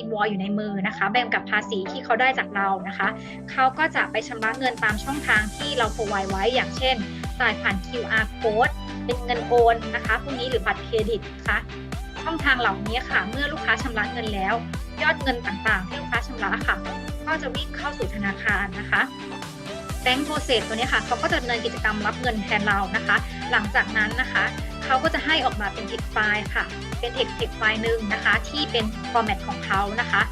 invoice อยู่ในมือนะคะแบ่งกับภาษีที่เขาได้จากเรานะคะเขาก็จะไปชำระเงินตามช่องทางที่เรา provide ไว้อย่างเช่นจ่ายผ่าน QR code เป็นเงินโอนนะคะพวกนี้หรือบัตรเครดิตนะคะช่องทางเหล่านี้ค่ะ เมื่อลูกค้าชำระเงินแล้ว ยอดเงินต่างๆ ที่ลูกค้าชำระค่ะ ก็จะวิ่งเข้าสู่ธนาคารนะคะ แบงก์โปรเซสตัวนี้ค่ะเขาก็จะดำเนินกิจกรรมรับเงินแทนเรานะคะ หลังจากนั้นนะคะเขาก็จะให้ออกมาเป็น text ไฟล์ค่ะ เป็น text text ไฟล์หนึ่งนะคะ ที่เป็น format ของเขานะคะ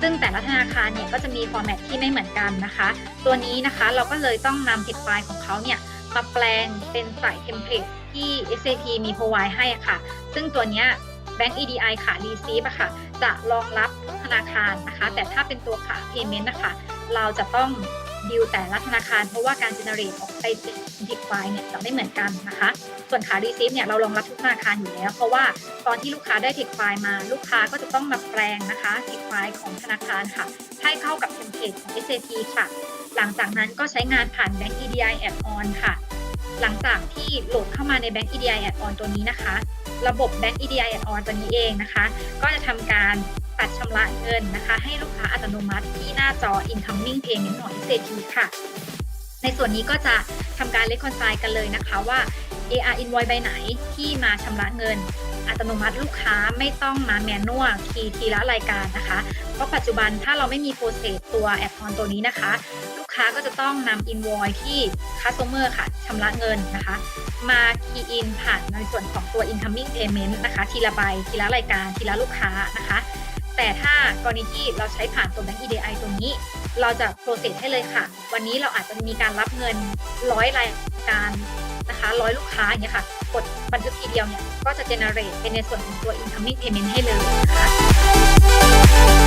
ซึ่งแต่ละธนาคารเนี่ยก็จะมี format ที่ไม่เหมือนกันนะคะ ตัวนี้นะคะเราก็เลยต้องนำ text ไฟล์ของเขาเนี่ยมาแปลงเป็นใส่เทมเพลตที่ SAP มี provide ให้ค่ะ ซึ่งตัวเนี้ย Bank EDI ค่ะ Receive อะค่ะ จะรองรับทุกธนาคารนะคะ แต่ถ้าเป็นตัวขา Payment นะคะ เราจะต้อง ดิวแต่ละธนาคาร เพราะว่าการ generate ออกไปเป็นทิกไฟเนี่ยจะไม่เหมือนกันนะคะ ส่วนขา Receive เนี่ยเรารองรับทุกธนาคารอยู่แล้ว เพราะว่าตอนที่ลูกค้าได้ทิกไฟมา ลูกค้าก็จะต้องมาแปลงนะคะทิกไฟของธนาคารค่ะ ให้เข้ากับเทมเพลตของ SAP ค่ะ หลังจากนั้นก็ใช้งานผ่าน Bank EDI Add-on ค่ะ หลังจากที่โหลดเข้ามาใน Bank EDI Add-on ตัวนี้นะคะ ระบบ Bank EDI Add-on ตัวนี้เองนะคะ ก็จะทำการ ตัดชำระเงินนะคะ ให้ลูกค้าอัตโนมัติที่หน้าจอ incoming payment ของ SAP ค่ะ ในส่วนนี้ก็จะทำการ reconcile กันเลยนะคะว่า AR invoice ใบไหนที่มาชำระเงิน อัตโนมัติลูกค้าไม่ต้องมาแมนนวลทีทีละรายการนะคะ เพราะปัจจุบันถ้าเราไม่มีโปรเซสตัวแอดออนตัวนี้นะคะ ลูกค้าก็จะต้องนำ invoice ที่ customer ค่ะชำระเงินนะคะ มา key in ผ่านในส่วนของตัว incoming payment นะคะ ทีละใบทีละรายการทีละลูกค้านะคะ แต่ถ้ากรณีที่เราใช้ผ่านตัวแบงก์ EDI ตัวนี้ เราจะโปรเซสให้เลยค่ะ วันนี้เราอาจจะมีการรับเงินร้อยรายการนะคะร้อยลูกค้าอย่างเงี้ยค่ะ กดบันทึกทีเดียวเนี่ย ก็จะ generate เป็นในส่วนของตัว incoming payment ให้เลยนะคะ